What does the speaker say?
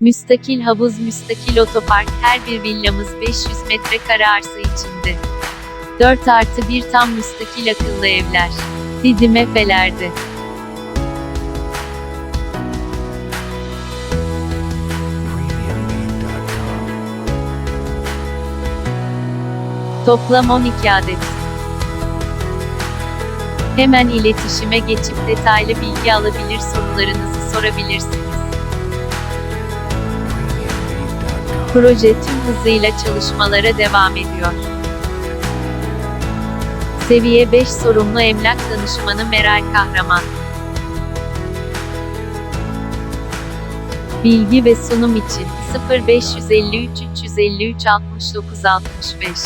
Müstakil havuz, müstakil otopark, her bir villamız 500 metrekare arsa içinde. 4 artı 1 tam müstakil akıllı evler. Didim Efeler'de. Toplam 12 adet. Hemen iletişime geçip detaylı bilgi alabilir sorularınızı sorabilirsiniz. Proje tüm hızıyla çalışmalara devam ediyor. Seviye 5 sorumlu emlak danışmanı Meral Kahraman. Bilgi ve sunum için 0553 353 69 65